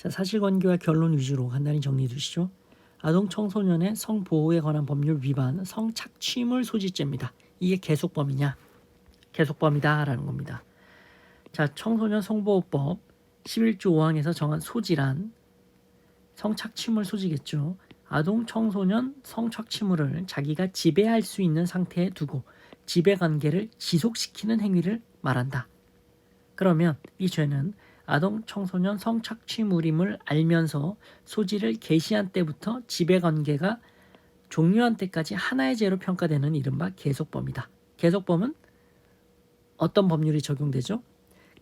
자, 사실관계와 결론 위주로 간단히 정리해 주시죠. 아동 청소년의 성보호에 관한 법률 위반 성착취물 소지죄입니다. 이게 계속범이냐? 계속범이다라는 겁니다. 자, 청소년 성보호법 11조 5항에서 정한 소지란 성착취물 소지겠죠. 아동 청소년 성착취물을 자기가 지배할 수 있는 상태에 두고 지배 관계를 지속시키는 행위를 말한다. 그러면 이 죄는 아동 청소년 성착취물임을 알면서 소지를 개시한 때부터 지배 관계가 종료한 때까지 하나의 죄로 평가되는 이른바 계속범이다. 계속범은 어떤 법률이 적용되죠?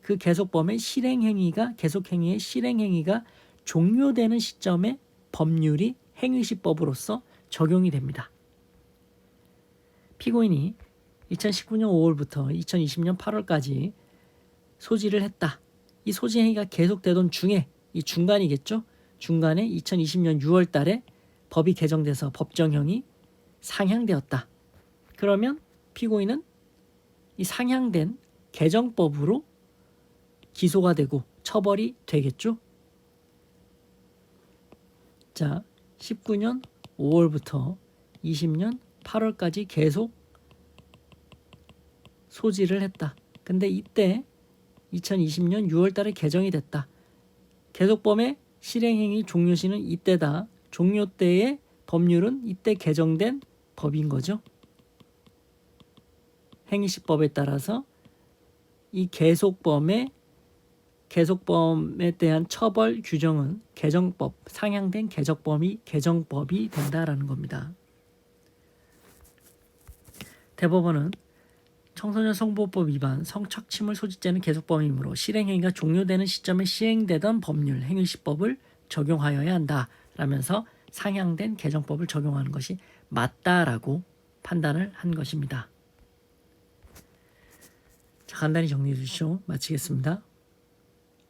그 계속범의 실행행위가 계속행위의 실행행위가 종료되는 시점에 법률이 행위시법으로서 적용이 됩니다. 피고인이 2019년 5월부터 2020년 8월까지 소지를 했다. 이 소지 행위가 계속되던 중에 이 중간이겠죠. 중간에 2020년 6월 달에 법이 개정돼서 법정형이 상향되었다. 그러면 피고인은 이 상향된 개정법으로 기소가 되고 처벌이 되겠죠. 자, 19년 5월부터 20년 8월까지 계속 소지를 했다. 근데 이때 2020년 6월 달에 개정이 됐다. 계속범의 실행행위 종료 시는 이때다. 종료 때의 법률은 이때 개정된 법인 거죠. 행위시법에 따라서 이 계속범의 계속범에 대한 처벌 규정은 개정법 상향된 개정법이 개정법이 된다라는 겁니다. 대법원은 청소년 성보호법 위반 성착취물 소지죄는 계속범이므로 실행행위가 종료되는 시점에 시행되던 법률 행위시법을 적용하여야 한다 라면서 상향된 개정법을 적용하는 것이 맞다라고 판단을 한 것입니다. 자, 간단히 정리해 주시죠. 마치겠습니다.